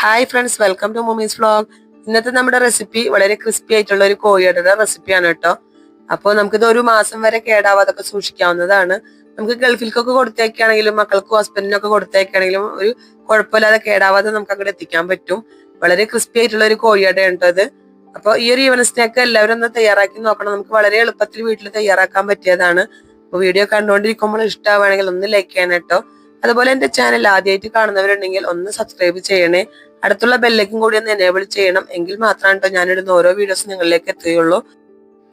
Hi friends welcome to മൂമീസ് vlog ഇന്നത്തെ നമ്മുടെ റെസിപ്പി വളരെ ക്രിസ്പി ആയിട്ടുള്ള ഒരു കോഴിയുടെ റെസിപ്പിയാണ് കേട്ടോ. അപ്പോൾ നമുക്കിത് ഒരു മാസം വരെ കേടാവാതൊക്കെ സൂക്ഷിക്കാവുന്നതാണ്. നമുക്ക് ഗൾഫിലേക്കൊക്കെ കൊടുത്തേക്കാണെങ്കിലും മക്കൾക്കും ഹസ്ബൻഡിനൊക്കെ കൊടുത്തേക്കാണെങ്കിലും ഒരു കുഴപ്പമില്ലാതെ കേടാവാതെ നമുക്ക് അങ്ങോട്ട് എത്തിക്കാൻ പറ്റും. വളരെ ക്രിസ്പി ആയിട്ടുള്ള ഒരു കോഴിയുടെ ഇത്. അപ്പോൾ ഈ ഒരു ഈവൻ സ്നാക്ക് എല്ലാവരും ഒന്ന് തയ്യാറാക്കി നോക്കണം. നമുക്ക് വളരെ എളുപ്പത്തിൽ വീട്ടിൽ തയ്യാറാക്കാൻ പറ്റിയതാണ്. അപ്പോൾ വീഡിയോ കണ്ടുകൊണ്ടിരിക്കുമ്പോൾ ഇഷ്ടമാണെങ്കിൽ ഒന്ന് ലൈക്ക് ചെയ്യണം കേട്ടോ. അതുപോലെ എന്റെ ചാനൽ ആദ്യമായിട്ട് കാണുന്നവരുണ്ടെങ്കിൽ ഒന്ന് സബ്സ്ക്രൈബ് ചെയ്യണേ. അടുത്തുള്ള ബെല്ലേക്കും കൂടി ഒന്ന് എനേബിൾ ചെയ്യണം എങ്കിൽ മാത്രമാണ് കേട്ടോ ഞാനിടുന്ന ഓരോ വീഡിയോസ് നിങ്ങളിലേക്ക് എത്തുകയുള്ളൂ.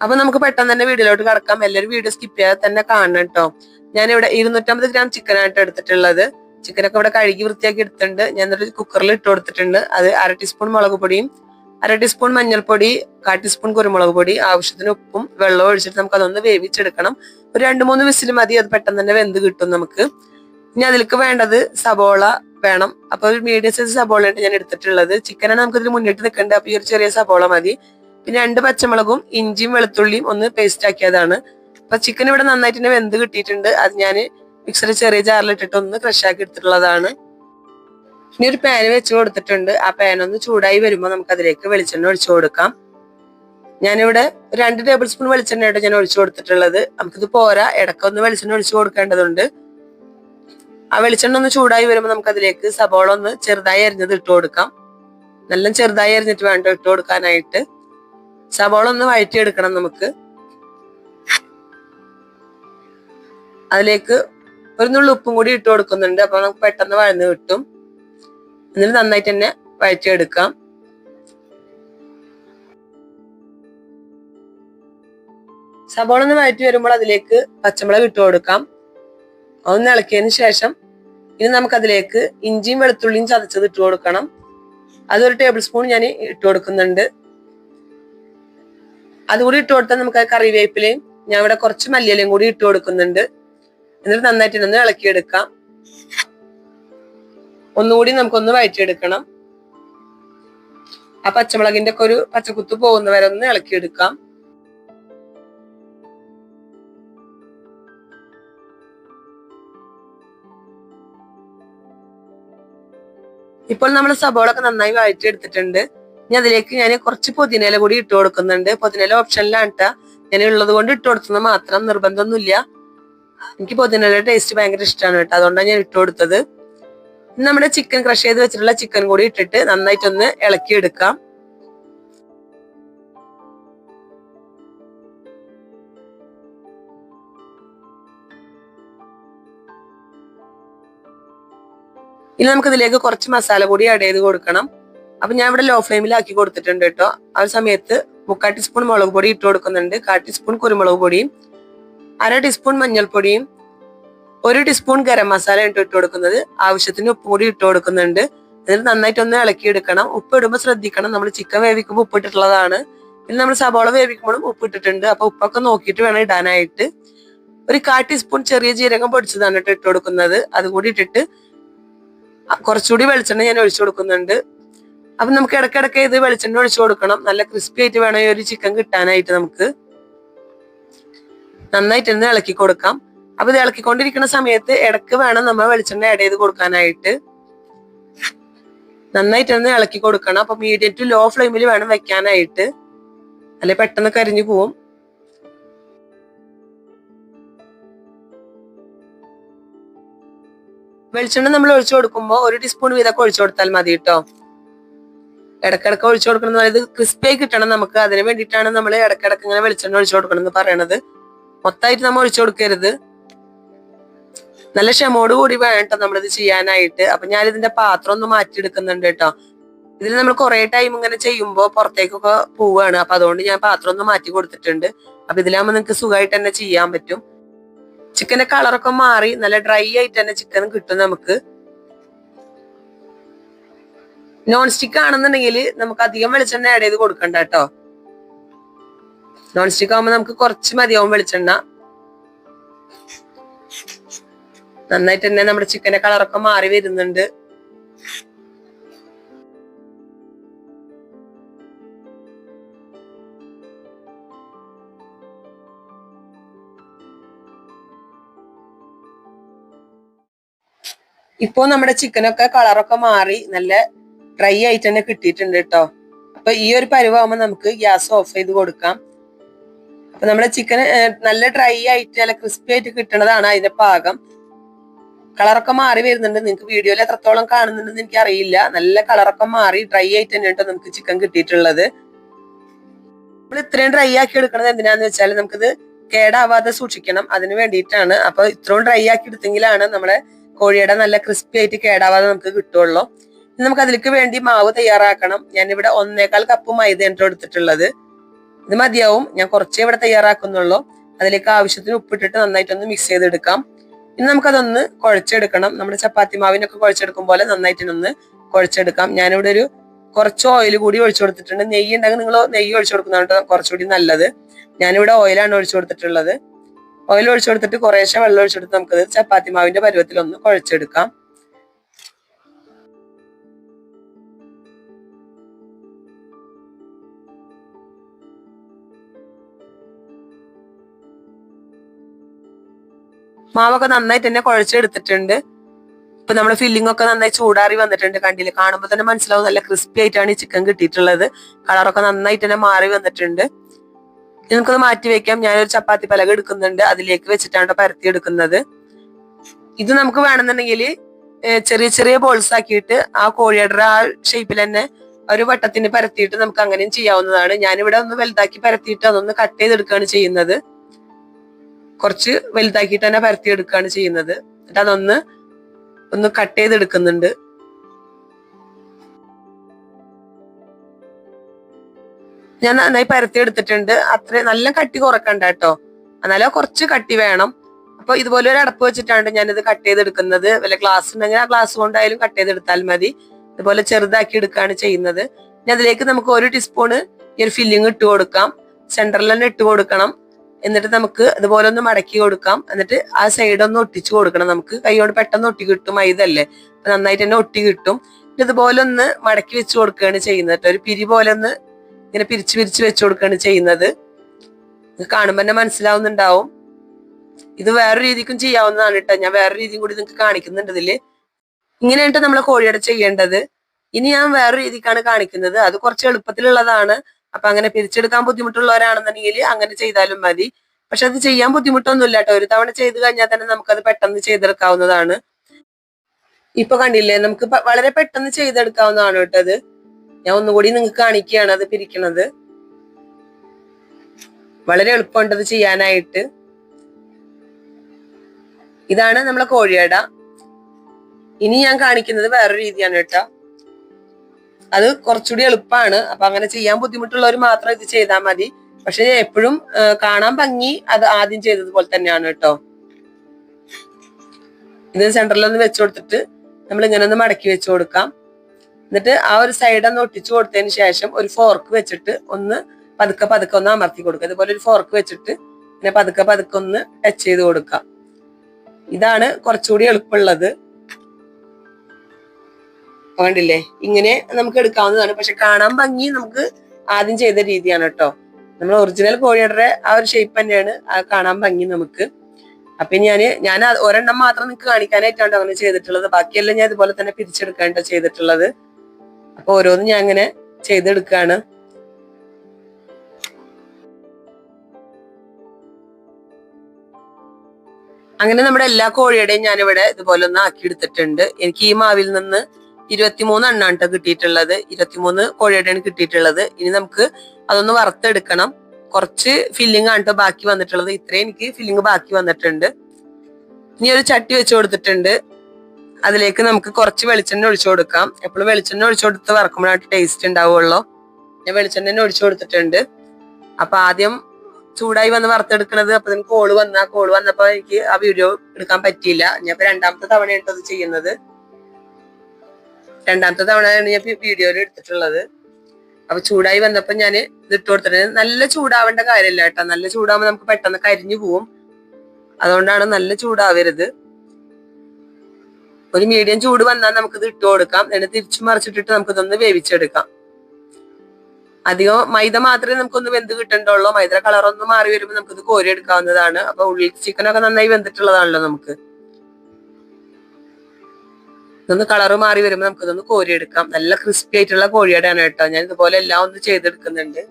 അപ്പൊ നമുക്ക് പെട്ടെന്ന് തന്നെ വീഡിയോയിലോട്ട് കടക്കാം. എല്ലാവരും വീഡിയോ സ്കിപ്പ് ചെയ്യാതെ തന്നെ കാണണം കേട്ടോ ഞാനിവിടെ ഇരുന്നൂറ്റമ്പത് ഗ്രാം ചിക്കൻ ആയിട്ട് എടുത്തിട്ടുള്ളത്. ചിക്കനൊക്കെ ഇവിടെ കഴുകി വൃത്തിയാക്കി എടുത്തിട്ടുണ്ട്. ഞാൻ എന്നിട്ട് കുക്കറിൽ ഇട്ട് കൊടുത്തിട്ടുണ്ട്. അത് അര ടീസ്പൂൺ മുളക് പൊടിയും അര ടീസ്പൂൺ മഞ്ഞൾപ്പൊടി കാ ടീസ്പൂൺ കുരുമുളക് പൊടി ആവശ്യത്തിന് ഉപ്പും വെള്ളവും ഒഴിച്ചിട്ട് നമുക്ക് അതൊന്ന് വേവിച്ചെടുക്കണം. ഒരു രണ്ട് മൂന്ന് വിസിൽ മതി. അത് പെട്ടെന്ന് തന്നെ വെന്ത് കിട്ടും നമുക്ക്. ഇനി അതിലേക്ക് വേണ്ടത് സബോള വേണം. അപ്പൊ ഒരു മീഡിയം സൈസ് സബോളയാണ് ഞാൻ എടുത്തിട്ടുള്ളത്. ചിക്കനാണ് നമുക്ക് ഇതിൽ മുന്നിട്ട് നിൽക്കേണ്ടത്. അപ്പൊ ഈ ഒരു ചെറിയ സബോള മതി. പിന്നെ രണ്ട് പച്ചമുളകും ഇഞ്ചിയും വെളുത്തുള്ളിയും ഒന്ന് പേസ്റ്റ് ആക്കിയതാണ്. അപ്പൊ ചിക്കൻ ഇവിടെ നന്നായിട്ട് തന്നെ വെന്ത് കിട്ടിയിട്ടുണ്ട്. അത് ഞാൻ മിക്സറിൽ ചെറിയ ജാറിലിട്ടിട്ട് ഒന്ന് ക്രഷ് ആക്കി എടുത്തിട്ടുള്ളതാണ്. ഇനി ഒരു പാന് വെച്ച് കൊടുത്തിട്ടുണ്ട്. ആ പാൻ ഒന്ന് ചൂടായി വരുമ്പോൾ നമുക്ക് അതിലേക്ക് വെളിച്ചെണ്ണ ഒഴിച്ചു കൊടുക്കാം. ഞാനിവിടെ രണ്ട് ടേബിൾ സ്പൂൺ വെളിച്ചെണ്ണയായിട്ട് ഞാൻ ഒഴിച്ചു കൊടുത്തിട്ടുള്ളത്. നമുക്കിത് പോരാ. ഒന്ന് വെളിച്ചെണ്ണ ഒഴിച്ചു കൊടുക്കേണ്ടതുണ്ട്. ആ വെളിച്ചെണ്ണ ഒന്ന് ചൂടായി വരുമ്പോൾ നമുക്ക് അതിലേക്ക് സബോള ഒന്ന് ചെറുതായി അരിഞ്ഞത് ഇട്ട് കൊടുക്കാം. നല്ല ചെറുതായി അരിഞ്ഞിട്ട് വേണ്ട ഇട്ട് കൊടുക്കാനായിട്ട്. സബോള ഒന്ന് വഴറ്റിയെടുക്കണം നമുക്ക്. അതിലേക്ക് ഒരു നുള്ളു ഉപ്പും കൂടി ഇട്ട് കൊടുക്കുന്നുണ്ട്. അപ്പൊ നമുക്ക് പെട്ടെന്ന് വഴന്ന് കിട്ടും. എന്നിട്ട് നന്നായിട്ട് തന്നെ വഴറ്റിയെടുക്കാം. സബോള ഒന്ന് വഴറ്റി വരുമ്പോൾ അതിലേക്ക് പച്ചമുളക് ഇട്ട് കൊടുക്കാം. ഒന്ന് ഇളക്കിയതിന് ശേഷം ഇനി നമുക്കതിലേക്ക് ഇഞ്ചിയും വെളുത്തുള്ളിയും ചതച്ചത് ഇട്ട് കൊടുക്കണം. അതൊരു ടേബിൾ സ്പൂൺ ഞാൻ ഇട്ട് കൊടുക്കുന്നുണ്ട്. അതുകൂടി ഇട്ട് കൊടുത്താൽ നമുക്ക് കറിവേപ്പിലയും ഞാൻ ഇവിടെ കുറച്ച് മല്ലിയിലയും കൂടി ഇട്ട് കൊടുക്കുന്നുണ്ട്. എന്നിട്ട് നന്നായിട്ട് ഒന്ന് ഇളക്കിയെടുക്കാം. ഒന്നുകൂടി നമുക്കൊന്ന് വഴറ്റിയെടുക്കണം. ആ പച്ചമുളകിന്റെ ഒക്കെ ഒരു പച്ചക്കുത്ത് പോകുന്നവരെ ഒന്ന് ഇളക്കിയെടുക്കാം. ഇപ്പോൾ നമ്മൾ സബോള ഒക്കെ നന്നായി വഴറ്റിയെടുത്തിട്ടുണ്ട്. ഇനി അതിലേക്ക് ഞാൻ കുറച്ച് പുതിനയില കൂടി ഇട്ട് കൊടുക്കുന്നുണ്ട്. പുതിനയില ഓപ്ഷനിലാണ് കേട്ടോ ഞാൻ ഉള്ളത് കൊണ്ട് ഇട്ട് കൊടുത്തത് മാത്രം നിർബന്ധമൊന്നുമില്ല. എനിക്ക് പുതിനയില ടേസ്റ്റ് ഭയങ്കര ഇഷ്ടമാണ് കേട്ടോ അതുകൊണ്ടാണ് ഞാൻ ഇട്ട് കൊടുത്തത്. നമ്മുടെ ചിക്കൻ ക്രഷ് ചെയ്ത് വെച്ചിട്ടുള്ള ചിക്കൻ കൂടി ഇട്ടിട്ട് നന്നായിട്ടൊന്ന് ഇളക്കി ഇനി നമുക്ക് ഇതിലേക്ക് കുറച്ച് മസാല പൊടി ആഡ് ചെയ്ത് കൊടുക്കണം. അപ്പൊ ഞാൻ ഇവിടെ ലോ ഫ്ലെയിമിലാക്കി കൊടുത്തിട്ടുണ്ട് കേട്ടോ. ആ ഒരു സമയത്ത് മുക്കാൽ ടീസ്പൂൺ മുളക് പൊടി ഇട്ട് കൊടുക്കുന്നുണ്ട്. കാൽ ടീസ്പൂൺ കുരുമുളക് പൊടിയും അര ടീസ്പൂൺ മഞ്ഞൾപ്പൊടിയും ഒരു ടീസ്പൂൺ ഗരം മസാല ഇട്ട് ഇട്ട് കൊടുക്കുന്നത്. ആവശ്യത്തിന് ഉപ്പ് കൂടി ഇട്ട് കൊടുക്കുന്നുണ്ട്. ഒന്ന് ഇളക്കിയെടുക്കണം. ഉപ്പ് ഇടുമ്പോൾ ശ്രദ്ധിക്കണം. നമ്മൾ ചിക്കൻ വേവിക്കുമ്പോൾ ഉപ്പ് ഇട്ടിട്ടുള്ളതാണ്. പിന്നെ നമ്മൾ സബോള വേവിക്കുമ്പോഴും ഉപ്പ് ഇട്ടിട്ടുണ്ട്. അപ്പൊ ഉപ്പൊക്കെ നോക്കിയിട്ട് വേണം ഇടാനായിട്ട്. ഒരു കാൽ ടീസ്പൂൺ ചെറിയ ജീരകം പൊടിച്ചതാണ് കേട്ടോ ഇട്ട് കൊടുക്കുന്നത്. അതുകൂടി ഇട്ടിട്ട് കുറച്ചുകൂടി വെളിച്ചെണ്ണ ഞാൻ ഒഴിച്ചു കൊടുക്കുന്നുണ്ട്. അപ്പൊ നമുക്ക് ഇടയ്ക്കിടയ്ക്ക് ഇത് വെളിച്ചെണ്ണ ഒഴിച്ചു കൊടുക്കണം. നല്ല ക്രിസ്പി ആയിട്ട് വേണം ഒരു ചിക്കൻ കിട്ടാനായിട്ട് നമുക്ക്. നന്നായിട്ട് ഇന്ന് ഇളക്കി കൊടുക്കാം. അപ്പൊ ഇത് ഇളക്കിക്കൊണ്ടിരിക്കുന്ന സമയത്ത് ഇടയ്ക്ക് വേണം നമ്മൾ വെളിച്ചെണ്ണ ആഡ് ചെയ്ത് കൊടുക്കാനായിട്ട്. നന്നായിട്ട് ഒന്ന് ഇളക്കി കൊടുക്കണം. അപ്പൊ മീഡിയം ടു ലോ ഫ്ലെയിമിൽ വേണം വെക്കാനായിട്ട്. അല്ലെ പെട്ടെന്ന് കരിഞ്ഞു പോവും. വെളിച്ചെണ്ണ നമ്മൾ ഒഴിച്ചു കൊടുക്കുമ്പോൾ ഒരു ടീസ്പൂൺ വീതമൊക്കെ ഒഴിച്ചു കൊടുത്താൽ മതി കേട്ടോ. ഇടക്കിടക്ക് ഒഴിച്ചു കൊടുക്കണം അതായത് ക്രിസ്പി ആയി കിട്ടണം നമുക്ക്. അതിന് വേണ്ടിയിട്ടാണ് നമ്മൾ ഇടക്കിടക്ക് ഇങ്ങനെ വെളിച്ചെണ്ണ ഒഴിച്ചു കൊടുക്കണം എന്ന് പറയണത്. മൊത്തമായിട്ട് നമ്മൾ ഒഴിച്ചു കൊടുക്കരുത്. നല്ല ക്ഷമോട് കൂടി കേട്ടോ നമ്മളിത് ചെയ്യാനായിട്ട്. അപ്പൊ ഞാൻ ഇതിന്റെ പാത്രം ഒന്ന് മാറ്റി മാറ്റിയെടുക്കുന്നുണ്ട് കേട്ടോ. ഇതിൽ നമ്മൾ കുറെ ടൈം ഇങ്ങനെ ചെയ്യുമ്പോൾ പുറത്തേക്കൊക്കെ പോവുകയാണ്. അപ്പൊ അതുകൊണ്ട് ഞാൻ പാത്രം ഒന്ന് മാറ്റി കൊടുത്തിട്ടുണ്ട്. അപ്പൊ ഇതിലാകുമ്പോൾ നിങ്ങൾക്ക് സുഖമായിട്ട് തന്നെ ചെയ്യാൻ പറ്റും. ചിക്കന്റെ കളറൊക്കെ മാറി നല്ല ഡ്രൈ ആയിട്ട് തന്നെ ചിക്കൻ കിട്ടും നമുക്ക്. നോൺ സ്റ്റിക്ക് ആണെന്നുണ്ടെങ്കിൽ നമുക്ക് അധികം വെളിച്ചെണ്ണ ആഡ് ചെയ്ത് കൊടുക്കണ്ട കേട്ടോ. നോൺ സ്റ്റിക്ക് ആകുമ്പോൾ നമുക്ക് കുറച്ച് മതിയാവും വെളിച്ചെണ്ണ. നന്നായിട്ട് തന്നെ നമ്മുടെ ചിക്കന്റെ കളറൊക്കെ മാറി വരുന്നുണ്ട്. ഇപ്പോ നമ്മുടെ ചിക്കനൊക്കെ കളറൊക്കെ മാറി നല്ല ഡ്രൈ ആയിട്ട് തന്നെ കിട്ടിയിട്ടുണ്ട് കേട്ടോ. അപ്പൊ ഈ ഒരു പരുവാകുമ്പോൾ നമുക്ക് ഗ്യാസ് ഓഫ് ചെയ്ത് കൊടുക്കാം. അപ്പൊ നമ്മുടെ ചിക്കൻ നല്ല ഡ്രൈ ആയിട്ട് നല്ല ക്രിസ്പി ആയിട്ട് കിട്ടണതാണ് അതിന്റെ പാകം. കളറൊക്കെ മാറി വരുന്നുണ്ട്. നിങ്ങൾക്ക് വീഡിയോയിൽ എത്രത്തോളം കാണുന്നുണ്ടെന്ന് എനിക്ക് അറിയില്ല. നല്ല കളറൊക്കെ മാറി ഡ്രൈ ആയിട്ട് തന്നെ കേട്ടോ നമുക്ക് ചിക്കൻ കിട്ടിയിട്ടുള്ളത്. നമ്മൾ ഇത്രയും ഡ്രൈ ആക്കി എടുക്കണത് എന്തിനാന്ന് വെച്ചാൽ നമുക്കിത് കേടാവാതെ സൂക്ഷിക്കണം. അതിന് വേണ്ടിയിട്ടാണ്. അപ്പൊ ഇത്രയും ഡ്രൈ ആക്കി എടുത്തെങ്കിലാണ് നമ്മളെ കോഴിയുടെ നല്ല ക്രിസ്പി ആയിട്ട് കേടാവാതെ നമുക്ക് കിട്ടുള്ളൂ. നമുക്ക് അതിലേക്ക് വേണ്ടി മാവ് തയ്യാറാക്കണം. ഞാനിവിടെ ഒന്നേക്കാൾ കപ്പ് മൈദ എന്റെ എടുത്തിട്ടുള്ളത്. ഇത് മതിയാവും. ഞാൻ കുറച്ചേ ഇവിടെ തയ്യാറാക്കുന്നുള്ളൂ. അതിലേക്ക് ആവശ്യത്തിന് ഉപ്പിട്ടിട്ട് നന്നായിട്ടൊന്ന് മിക്സ് ചെയ്തെടുക്കാം. ഇനി നമുക്കതൊന്ന് കുഴച്ചെടുക്കണം. നമ്മുടെ ചപ്പാത്തി മാവിനൊക്കെ കുഴച്ചെടുക്കും പോലെ നന്നായിട്ടൊന്ന് കുഴച്ചെടുക്കാം. ഞാനിവിടെ ഒരു കുറച്ച് ഓയിൽ കൂടി ഒഴിച്ചു കൊടുത്തിട്ടുണ്ട്. നെയ്യ് ഉണ്ടെങ്കിൽ നിങ്ങൾ നെയ്യ് ഒഴിച്ചു കൊടുക്കുന്നതാണ് കുറച്ചുകൂടി നല്ലത്. ഞാനിവിടെ ഓയിലാണ് ഒഴിച്ചു കൊടുത്തിട്ടുള്ളത്. ഓയിൽ ഒഴിച്ചു കൊടുത്തിട്ട് കുറേശ്ശെ വെള്ളം ഒഴിച്ചെടുത്ത് നമുക്കത് ചപ്പാത്തി മാവിന്റെ പരുവത്തിൽ ഒന്ന് കുഴച്ചെടുക്കാം. മാവൊക്കെ നന്നായിട്ട് തന്നെ കുഴച്ചെടുത്തിട്ടുണ്ട്. ഇപ്പൊ നമ്മുടെ ഫില്ലിംഗ് ഒക്കെ നന്നായി ചൂടാറി വന്നിട്ടുണ്ട് കണ്ടില്ല? കാണുമ്പോൾ തന്നെ മനസ്സിലാവും നല്ല ക്രിസ്പി ആയിട്ടാണ് ഈ ചിക്കൻ കിട്ടിയിട്ടുള്ളത്. കളറൊക്കെ നന്നായിട്ട് തന്നെ മാറി വന്നിട്ടുണ്ട്. നമുക്കത് മാറ്റി വെക്കാം. ഞാനൊരു ചപ്പാത്തി പലക എടുക്കുന്നുണ്ട്. അതിലേക്ക് വെച്ചിട്ടാണ് പരത്തി എടുക്കുന്നത്. ഇത് നമുക്ക് വേണമെന്നുണ്ടെങ്കിൽ ചെറിയ ചെറിയ ബോൾസ് ആക്കിയിട്ട് ആ കോഴിയടറ ആ ഷേപ്പിൽ തന്നെ ഒരു വട്ടത്തിന് പരത്തിയിട്ട് നമുക്ക് അങ്ങനെയും ചെയ്യാവുന്നതാണ്. ഞാനിവിടെ ഒന്ന് വലുതാക്കി പരത്തിയിട്ട് അതൊന്ന് കട്ട് ചെയ്തെടുക്കുകയാണ് ചെയ്യുന്നത്. കുറച്ച് വലുതാക്കിയിട്ട് തന്നെ പരത്തി എടുക്കുകയാണ് ചെയ്യുന്നത്. എന്നിട്ട് അതൊന്ന് ഒന്ന് കട്ട് ചെയ്തെടുക്കുന്നുണ്ട്. ഞാൻ നന്നായി പരത്തി എടുത്തിട്ടുണ്ട്. അത്ര നല്ല കട്ടി കുറക്കണ്ട കേട്ടോ. എന്നാലും കുറച്ച് കട്ടി വേണം. അപ്പൊ ഇതുപോലെ ഒരു അടപ്പ് വെച്ചിട്ടാണ് ഞാനിത് കട്ട് ചെയ്തെടുക്കുന്നത്. വല്ല ഗ്ലാസ് ഉണ്ടെങ്കിൽ ആ ഗ്ലാസ് കൊണ്ടായാലും കട്ട് ചെയ്തെടുത്താൽ മതി. ഇതുപോലെ ചെറുതാക്കി എടുക്കുകയാണ് ചെയ്യുന്നത്. ഇനി അതിലേക്ക് നമുക്ക് ഒരു ടീസ്പൂണ് ഈ ഒരു ഫില്ലിങ് ഇട്ട് കൊടുക്കാം. സെന്ററിൽ തന്നെ ഇട്ട് കൊടുക്കണം. എന്നിട്ട് നമുക്ക് ഇതുപോലെ ഒന്ന് മടക്കി കൊടുക്കാം. എന്നിട്ട് ആ സൈഡ് ഒന്ന് ഒട്ടിച്ചു കൊടുക്കണം നമുക്ക്. കൈകൊണ്ട് പെട്ടെന്ന് ഒട്ടി കിട്ടും മൈദല്ലേ? അപ്പൊ നന്നായിട്ട് തന്നെ ഒട്ടി കിട്ടും. ഇതുപോലെ ഒന്ന് മടക്കി വെച്ച് കൊടുക്കുകയാണ് ചെയ്യുന്നത് ഒരു പിരി പോലെ ഒന്ന് ഇങ്ങനെ പിരിച്ചു പിരിച്ചു വെച്ചു കൊടുക്കുകയാണ് ചെയ്യുന്നത്. കാണുമ്പോൾ തന്നെ മനസ്സിലാവുന്നുണ്ടാവും. ഇത് വേറെ രീതിക്കും ചെയ്യാവുന്നതാണ് കേട്ടോ ഞാൻ വേറെ രീതിയും കൂടി നിങ്ങൾക്ക് കാണിക്കുന്നുണ്ട് ഇതിൽ. ഇങ്ങനെയായിട്ട് നമ്മൾ കോഴിയുടെ ചെയ്യേണ്ടത്. ഇനി ഞാൻ വേറെ രീതിക്കാണ് കാണിക്കുന്നത്. അത് കുറച്ച് എളുപ്പത്തിലുള്ളതാണ്. അപ്പൊ അങ്ങനെ പിരിച്ചെടുക്കാൻ ബുദ്ധിമുട്ടുള്ളവരാണെന്നുണ്ടെങ്കിൽ അങ്ങനെ ചെയ്താലും മതി. പക്ഷെ അത് ചെയ്യാൻ ബുദ്ധിമുട്ടൊന്നുമില്ല കേട്ടോ ഒരു തവണ ചെയ്ത് കഴിഞ്ഞാൽ തന്നെ നമുക്കത് പെട്ടെന്ന് ചെയ്തെടുക്കാവുന്നതാണ്. ഇപ്പൊ കണ്ടില്ലേ നമുക്ക് വളരെ പെട്ടെന്ന് ചെയ്തെടുക്കാവുന്നതാണ് കേട്ടോ അത് ഞാൻ ഒന്നുകൂടി നിങ്ങൾക്ക് കാണിക്കുകയാണ് അത് പിരിക്കണത്. വളരെ എളുപ്പമുണ്ട് അത് ചെയ്യാനായിട്ട്. ഇതാണ് നമ്മളെ കോഴിയട. ഇനി ഞാൻ കാണിക്കുന്നത് വേറൊരു രീതിയാണ് കേട്ടോ. അത് കുറച്ചുകൂടി എളുപ്പമാണ്. അപ്പൊ അങ്ങനെ ചെയ്യാൻ ബുദ്ധിമുട്ടുള്ളവർ മാത്രം ഇത് ചെയ്താൽ മതി. പക്ഷെ എപ്പോഴും കാണാൻ ഭംഗി അത് ആദ്യം ചെയ്തതുപോലെ തന്നെയാണ് കേട്ടോ. ഇത് സെന്ററിൽ ഒന്ന് വെച്ചു കൊടുത്തിട്ട് നമ്മൾ ഇങ്ങനെ ഒന്ന് മടക്കി വെച്ചു കൊടുക്കാം. എന്നിട്ട് ആ ഒരു സൈഡ് ഒന്ന് ഒട്ടിച്ചു കൊടുത്തതിന് ശേഷം ഒരു ഫോർക്ക് വെച്ചിട്ട് ഒന്ന് പതുക്കെ പതുക്കെ ഒന്ന് അമർത്തി കൊടുക്കുക. ഇതുപോലെ ഒരു ഫോർക്ക് വെച്ചിട്ട് ഇങ്ങനെ പതുക്കെ പതുക്കെ ഒന്ന് ടച്ച് ചെയ്ത് കൊടുക്കാം ഇതാണ് കുറച്ചുകൂടി എളുപ്പമുള്ളത്. വേണ്ടില്ലേ ഇങ്ങനെ നമുക്ക് എടുക്കാവുന്നതാണ്. പക്ഷെ കാണാൻ ഭംഗി നമുക്ക് ആദ്യം ചെയ്ത രീതിയാണ് കേട്ടോ. നമ്മൾ ഒറിജിനൽ കോഴിയുടെ ആ ഒരു ഷേപ്പ് തന്നെയാണ് കാണാൻ ഭംഗി നമുക്ക്. അപ്പൊ ഞാൻ ഞാൻ ഒരെണ്ണം മാത്രം നിങ്ങൾക്ക് കാണിക്കാനായിട്ടാണ് അങ്ങനെ ചെയ്തിട്ടുള്ളത്. ബാക്കിയെല്ലാം ഞാൻ ഇതുപോലെ തന്നെ പിരിച്ചെടുക്കാനായിട്ടാണ് ചെയ്തിട്ടുള്ളത്. അപ്പൊ ഓരോന്ന് ഞാൻ അങ്ങനെ ചെയ്തെടുക്കാണ്. അങ്ങനെ നമ്മുടെ എല്ലാ കോഴിയുടെയും ഞാനിവിടെ ഇതുപോലെ ഒന്ന് ആക്കി എടുത്തിട്ടുണ്ട് എനിക്ക് ഈ മാവിൽ നിന്ന് ഇരുപത്തിമൂന്ന് എണ്ണാണ് ട്ടോ കിട്ടിയിട്ടുള്ളത്. ഇരുപത്തിമൂന്ന് കോഴിയുടെയാണ് കിട്ടിയിട്ടുള്ളത്. ഇനി നമുക്ക് അതൊന്ന് വറുത്തെടുക്കണം. കുറച്ച് ഫില്ലിംഗ് ആണ് കേട്ടോ ബാക്കി വന്നിട്ടുള്ളത്. ഇത്രയും എനിക്ക് ഫില്ലിംഗ് ബാക്കി വന്നിട്ടുണ്ട്. ഇനി ഒരു ചട്ടി വെച്ച് കൊടുത്തിട്ടുണ്ട്. അതിലേക്ക് നമുക്ക് കുറച്ച് വെളിച്ചെണ്ണ ഒഴിച്ചു കൊടുക്കാം. എപ്പോഴും വെളിച്ചെണ്ണ ഒഴിച്ചു കൊടുത്ത് വറക്കുമ്പോഴാണ് ടേസ്റ്റ് ഉണ്ടാവുള്ളൂ. ഞാൻ വെളിച്ചെണ്ണ തന്നെ ഒഴിച്ചു കൊടുത്തിട്ടുണ്ട്. അപ്പൊ ആദ്യം ചൂടായി വന്ന് വറുത്തെടുക്കണത് അപ്പൊ ഇതിന് കോൾ വന്ന കോൾ വന്നപ്പോ എനിക്ക് ആ വീഡിയോ എടുക്കാൻ പറ്റിയില്ല. ഞാൻ രണ്ടാമത്തെ തവണയാണ് അത് ചെയ്യുന്നത്. രണ്ടാമത്തെ തവണയാണ് ഞാൻ വീഡിയോയിൽ എടുത്തിട്ടുള്ളത്. അപ്പൊ ചൂടായി വന്നപ്പോ ഞാൻ ഇത് ഇട്ട് കൊടുത്തിട്ടുണ്ട്. നല്ല ചൂടാവേണ്ട കാര്യമില്ല കേട്ടോ. നല്ല ചൂടാവുമ്പോ നമുക്ക് പെട്ടെന്ന് കരിഞ്ഞു പോവും. അതുകൊണ്ടാണ് നല്ല ചൂടാവരുത്. ഒരു മീഡിയം ചൂട് വന്നാൽ നമുക്ക് ഇത് ഇട്ട് കൊടുക്കാം. എന്നിട്ട് തിരിച്ചു മറിച്ചിട്ടിട്ട് നമുക്ക് ഇതൊന്ന് വേവിച്ചെടുക്കാം. അധികം മൈദ മാത്രമേ നമുക്കൊന്ന് വെന്ത് കിട്ടണ്ടുള്ളൂ. മൈദ കളർ ഒന്ന് മാറി വരുമ്പോൾ നമുക്കിത് കോരി എടുക്കാവുന്നതാണ്. അപ്പൊ ഉള്ളി ചിക്കനൊക്കെ നന്നായി വെന്തിട്ടുള്ളതാണല്ലോ നമുക്ക്. ഇതൊന്ന് കളറ് മാറി വരുമ്പോൾ നമുക്കിതൊന്ന് കോരിയെടുക്കാം നല്ല ക്രിസ്പി ആയിട്ടുള്ള കോഴിയുടെയാണ് കേട്ടോ. ഞാൻ ഇതുപോലെ എല്ലാം ഒന്ന് ചെയ്തെടുക്കുന്നുണ്ട്.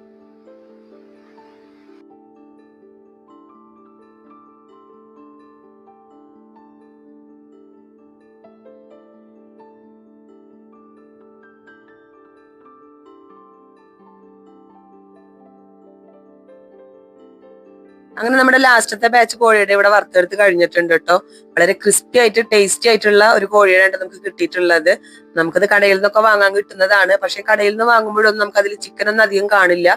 അങ്ങനെ നമ്മുടെ ലാസ്റ്റത്തെ ബാച്ച് കോഴിയുടെ ഇവിടെ വറുത്തെടുത്ത് കഴിഞ്ഞിട്ടുണ്ട് കേട്ടോ. വളരെ ക്രിസ്പി ആയിട്ട് ടേസ്റ്റി ആയിട്ടുള്ള ഒരു കോഴിയാണ് നമുക്ക് കിട്ടിയിട്ടുള്ളത്. നമുക്കത് കടയിൽ നിന്നൊക്കെ വാങ്ങാൻ കിട്ടുന്നതാണ്. പക്ഷെ കടയിൽ നിന്ന് വാങ്ങുമ്പോഴൊന്നും നമുക്ക് അതിൽ ചിക്കൻ ഒന്നും അധികം കാണില്ല.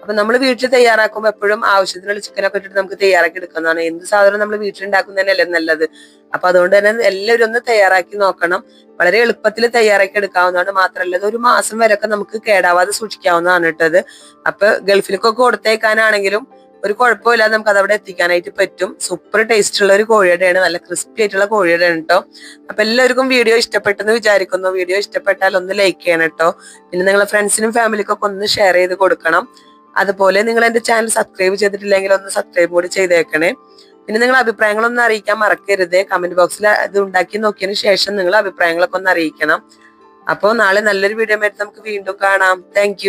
അപ്പൊ നമ്മൾ വീട്ടിൽ തയ്യാറാക്കുമ്പോൾ എപ്പോഴും ആവശ്യത്തിനുള്ള ചിക്കനൊക്കെ ഇട്ടിട്ട് നമുക്ക് തയ്യാറാക്കി എടുക്കുന്നതാണ്. എന്ത് സാധനം നമ്മൾ വീട്ടിൽ ഉണ്ടാക്കുന്നതന്നെയല്ലേ നല്ലത്. അപ്പൊ അതുകൊണ്ട് തന്നെ എല്ലാവരും ഒന്ന് തയ്യാറാക്കി നോക്കണം. വളരെ എളുപ്പത്തിൽ തയ്യാറാക്കി എടുക്കാവുന്നതാണ്. മാത്രമല്ല ഒരു മാസം വരെയൊക്കെ നമുക്ക് കേടാവാതെ സൂക്ഷിക്കാവുന്നതാണ് കേട്ടത്. അപ്പൊ ഗൾഫിലേക്കൊക്കെ കൊടുത്തേക്കാനാണെങ്കിലും ഒരു കുഴപ്പമില്ലാതെ നമുക്ക് അത് അവിടെ എത്തിക്കാനായിട്ട് പറ്റും. സൂപ്പർ ടേസ്റ്റ് ഉള്ള ഒരു കോഴിയുടെയാണ് നല്ല ക്രിസ്പി ആയിട്ടുള്ള കോഴിയുടെയാണ് കേട്ടോ അപ്പൊ എല്ലാവർക്കും വീഡിയോ ഇഷ്ടപ്പെട്ടെന്ന് വിചാരിക്കുന്നു. വീഡിയോ ഇഷ്ടപ്പെട്ടാൽ ഒന്ന് ലൈക്ക് ചെയ്യണം കേട്ടോ പിന്നെ നിങ്ങളെ ഫ്രണ്ട്സിനും ഫാമിലിക്കൊക്കെ ഒന്ന് ഷെയർ ചെയ്ത് കൊടുക്കണം. അതുപോലെ നിങ്ങൾ എന്റെ ചാനൽ സബ്സ്ക്രൈബ് ചെയ്തിട്ടില്ലെങ്കിൽ ഒന്ന് സബ്സ്ക്രൈബ് കൂടി ചെയ്തേക്കണേ. പിന്നെ നിങ്ങൾ അഭിപ്രായങ്ങളൊന്നും അറിയിക്കാൻ മറക്കരുത്. കമന്റ് ബോക്സിൽ ഇത് ഉണ്ടാക്കി നോക്കിയതിന് ശേഷം നിങ്ങൾ അഭിപ്രായങ്ങളൊക്കെ ഒന്ന് അറിയിക്കണം. അപ്പോൾ നാളെ നല്ലൊരു വീഡിയോ ആയിട്ട് നമുക്ക് വീണ്ടും കാണാം. താങ്ക്